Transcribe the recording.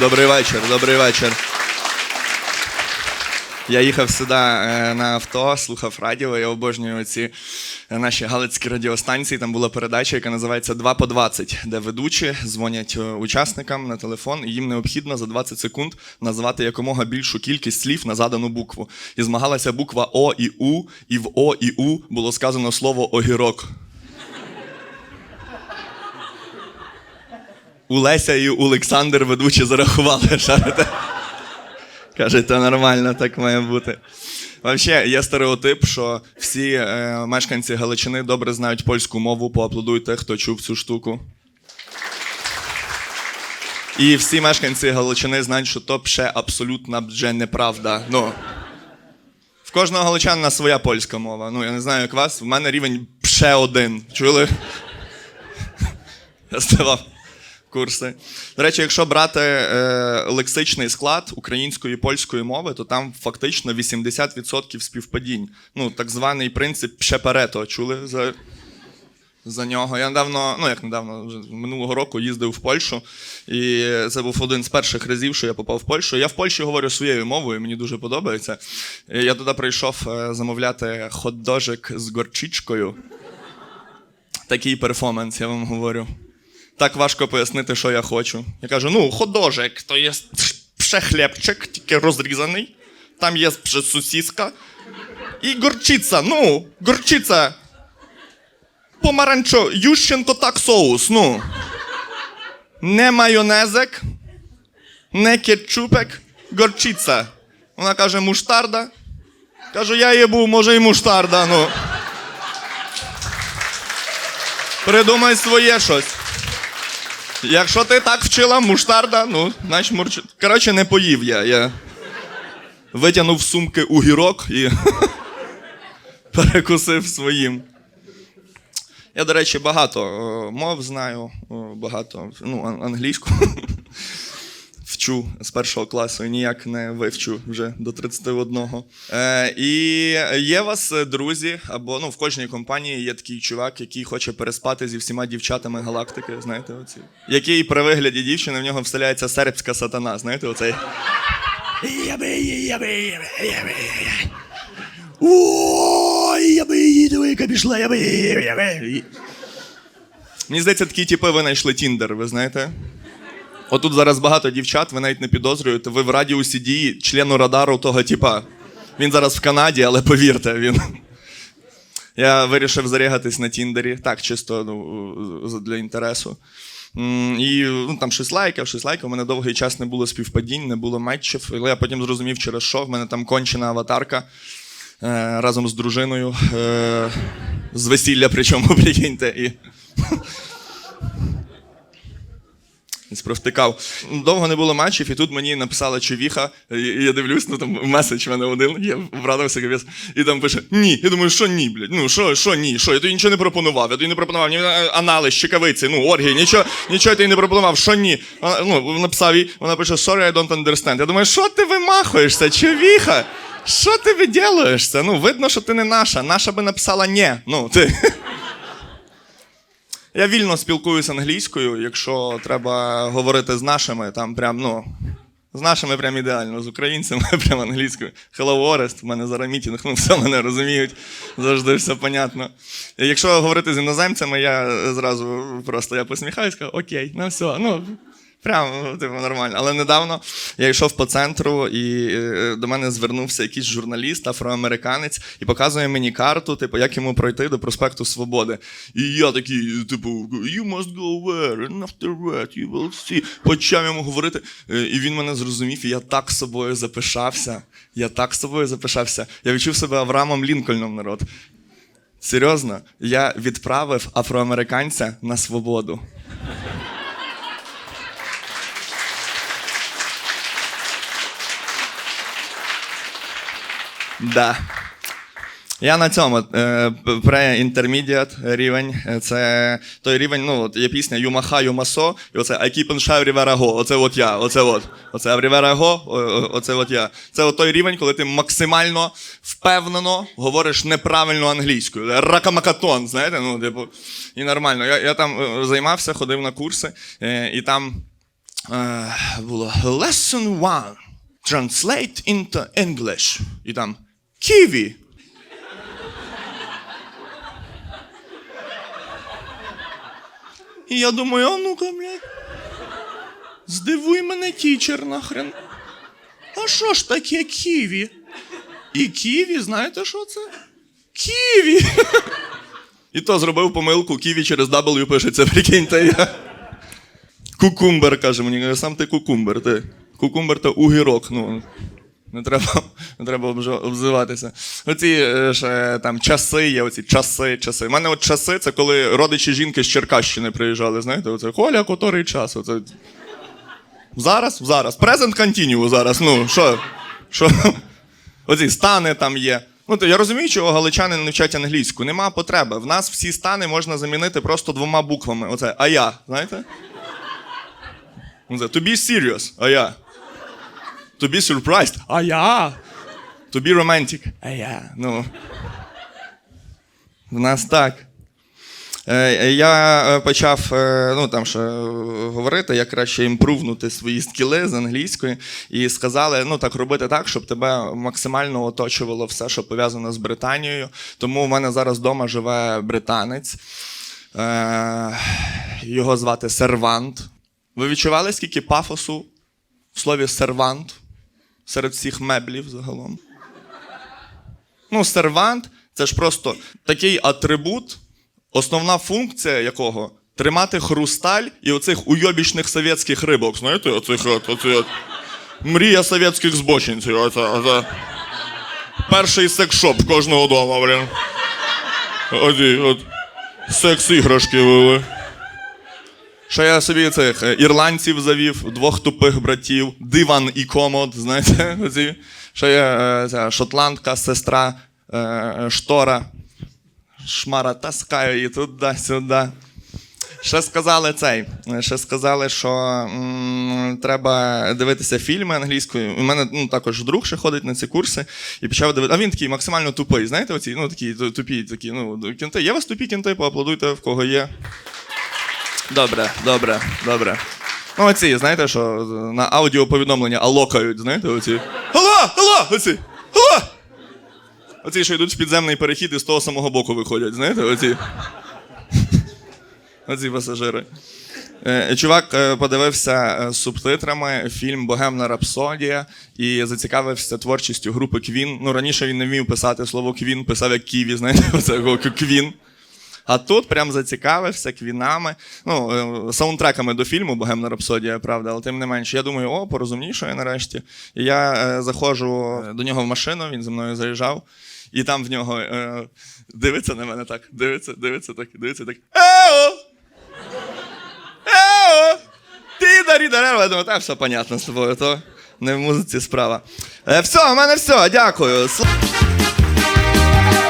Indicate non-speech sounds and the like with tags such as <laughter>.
Добрий вечір, добрий вечір. Я їхав сюди е, на авто, слухав радіо. Я обожнюю ці е, наші галицькі радіостанції. Там була передача, яка називається 2 по 20, де ведучі дзвонять е, учасникам на телефон, і їм необхідно за 20 секунд назвати якомога більшу кількість слів на задану букву. І змагалася буква О і У, і в О і У було сказано слово огірок. У Леся і Олександр ведучі зарахували, <laughs> шарите. Каже, це нормально, так має бути. Взагалі, є стереотип, що всі е, мешканці Галичини добре знають польську мову, поаплодуйте, хто чув цю штуку. І всі мешканці Галичини знають, що то ще абсолютно вже неправда. Ну, в кожного галичанина своя польська мова. Ну, я не знаю, як вас, в мене рівень ще один. Чули? <laughs> Я здавав курси. До речі, якщо брати е, лексичний склад української і польської мови, то там фактично 80% співпадінь. Ну, так званий принцип Пшеперето. Чули за, за нього? Я недавно, ну як недавно, вже минулого року їздив в Польщу, і це був один з перших разів, що я попав в Польщу. Я в Польщі говорю своєю мовою, мені дуже подобається. Я туди прийшов е, замовляти хот-дожик з горчичкою. Такий перформанс, я вам говорю. Так важко пояснити, що я хочу. Я кажу: ну, ходожик, то є пшехлебчик, тільки розрізаний. Там є ще сосиска. І горчиця, ну, горчиця. Помаранчо, Ющенко так соус, ну. Не майонезик, не кетчупик, горчиця. Вона каже, муштарда. Кажу, я їбу, може і муштарда, ну. Придумай своє щось. Якщо ти так вчила муштарда, ну, значить мурч... Коротше, не поїв я. Я витягнув сумки у гірок і <laughs> перекусив своїм. Я, до речі, багато е, мов знаю, е, багато ну, англійську. <laughs> Вчу з першого класу і ніяк не вивчу вже до 31. Е, і є у вас е, друзі, або ну, в кожній компанії є такий чувак, який хоче переспати зі всіма дівчатами галактики, знаєте, оці. Який при вигляді дівчини в нього вселяється сербська сатана, знаєте, оцей. Ой, я би її двійка пішла, я би, я би. Мені здається, такі типи ви знайшли Тіндер, ви знаєте? Отут зараз багато дівчат, ви навіть не підозрюєте. Ви в радіусі дії члену радару того типа. Він зараз в Канаді, але повірте, він. Я вирішив зарягатись на Тіндері. Так, чисто ну, для інтересу. І ну, там щось лайкав, щось лайкав. У мене довгий час не було співпадінь, не було матчів. Але я потім зрозумів, через що. В мене там кончена аватарка е, разом з дружиною. Е, з весілля, причому, <laughs> прикиньте. І... Провтикав. Довго не було матчів, і тут мені написала човіха, і я дивлюсь, ну там меседж в мене один, я врадився капець, і там пише: Ні. Я думаю, що ні, блядь? Ну що, що ні? Що? Я тобі нічого не пропонував, я тобі не пропонував ні е, анали, щекавиці, ну, оргії, нічого, нічого тобі не пропонував, що ні. Вона, ну, написав їй, вона пише, sorry, I don't understand. Я думаю, що ти вимахуєшся, човіха? Що ти виділуєшся? Ну, видно, що ти не наша. Наша би написала ні. Ну, ти. <laughs> Я вільно спілкуюся англійською, якщо треба говорити з нашими, там прям, ну. З нашими прям ідеально, з українцями <laughs> прям англійською. Hello, Орест, в мене зараз мітінг, ну все мене розуміють, завжди все понятно. Якщо говорити з іноземцями, я зразу просто я посміхаюся, кажу, окей, ну все, ну. Прям типу, нормально. Але недавно я йшов по центру, і е, до мене звернувся якийсь журналіст, афроамериканець, і показує мені карту, типу, як йому пройти до проспекту Свободи. І я такий, типу, you must go where, and after that you will see. Почав йому говорити, е, і він мене зрозумів, і я так собою запишався. Я так собою запишався. Я відчув себе Авраамом Лінкольном, народ. Серйозно, я відправив афроамериканця на свободу. Да. Я на цьому е, pre-intermediate рівень. Е, Це той рівень, ну, от є пісня Юмаха, Юмасо, і оце I keep on Rivera Go. Оце от я. Оце от. Оце Rivera оце от я. Це от той рівень, коли ти максимально впевнено говориш неправильно англійською. Ракамакатон, знаєте, ну, типу, і нормально. Я, я там е, займався, ходив на курси, і там. Е, було Lesson 1. Translate into English. І там Kiwi. І я думаю, а ну-ка, блядь. Здивуй мене тічер нахрен. А що ж таке ківі? І ківі, знаєте, що це? Ківі. І то зробив помилку, ківі через W пишеться, прикиньте я. Кукумбер, каже мені, сам ти кукумбер, ти. Кукумбер то угірок. Ну, не треба, не треба обзиватися. Оці е, ще там часи є, оці часи, часи. У мене от часи це коли родичі жінки з Черкащини приїжджали, знаєте, оце Коля, котрий час. Оце... Зараз, зараз. Present continue зараз. Ну, що? Що? Оці стани там є. Ну, то я розумію, чого галичани не вчать англійську. Нема потреби. В нас всі стани можна замінити просто двома буквами. Оце а я, знаєте? To be serious, а я. To be surprised, а я. To be romantic, а я. Ну. В нас так. Е, Я е, почав е, ну, там, ще, е, говорити, як краще імпрувнути свої скіли з англійської, і сказали, ну так робити так, щоб тебе максимально оточувало все, що пов'язано з Британією. Тому в мене зараз вдома живе британець. Е, Його звати Сервант. Ви відчували, скільки пафосу в слові сервант серед всіх меблів загалом? Ну, сервант це ж просто такий атрибут, основна функція якого тримати хрусталь і оцих уйобічних совєтських рибок. Знаєте, оцих от, оці от. Мрія совєтських збочинців. Оце, оце. Перший секс-шоп кожного дома, блін. Оці, от. Секс-іграшки вели. Що я собі цих е, ірландців завів, двох тупих братів, диван і комод, знаєте. <laughs> Що є е, ця шотландка, сестра е, штора, шмара таскаю її туди-сюди. Ще сказали цей. Ще сказали, що м, треба дивитися фільми англійською. У мене ну, також друг ще ходить на ці курси і почав дивитися. А він такий максимально тупий. Знаєте, оці, ну такі тупі, такі, ну, кінти. У вас тупі кінти, поаплодуйте, в кого є. Добре, добре, добре. Ну, оці, знаєте, що на аудіоповідомлення алокають, знаєте, оці. Алло, алло, оці! Алло! Оці, що йдуть в підземний перехід і з того самого боку виходять, знаєте, оці. Оці пасажири. Е, Чувак е, подивився е, з субтитрами фільм Богемна Рапсодія і зацікавився творчістю групи Квін. Ну, раніше він не вмів писати слово Квін, писав як Ківі, знаєте, <laughs> оце Квін. А тут прям зацікавився квінами, ну, е, саундтреками до фільму Богемна Рапсодія, правда, але тим не менше. Я думаю, о, порозумнішає нарешті. І я е, заходжу до нього в машину, він зі мною заїжджав, і там в нього е, дивиться на мене так, дивиться, дивиться так, дивиться так. Ео! Ео! Ти дарі дарева. Я думаю, так, все понятно з тобою, то не в музиці справа. Е, все, в мене все, дякую.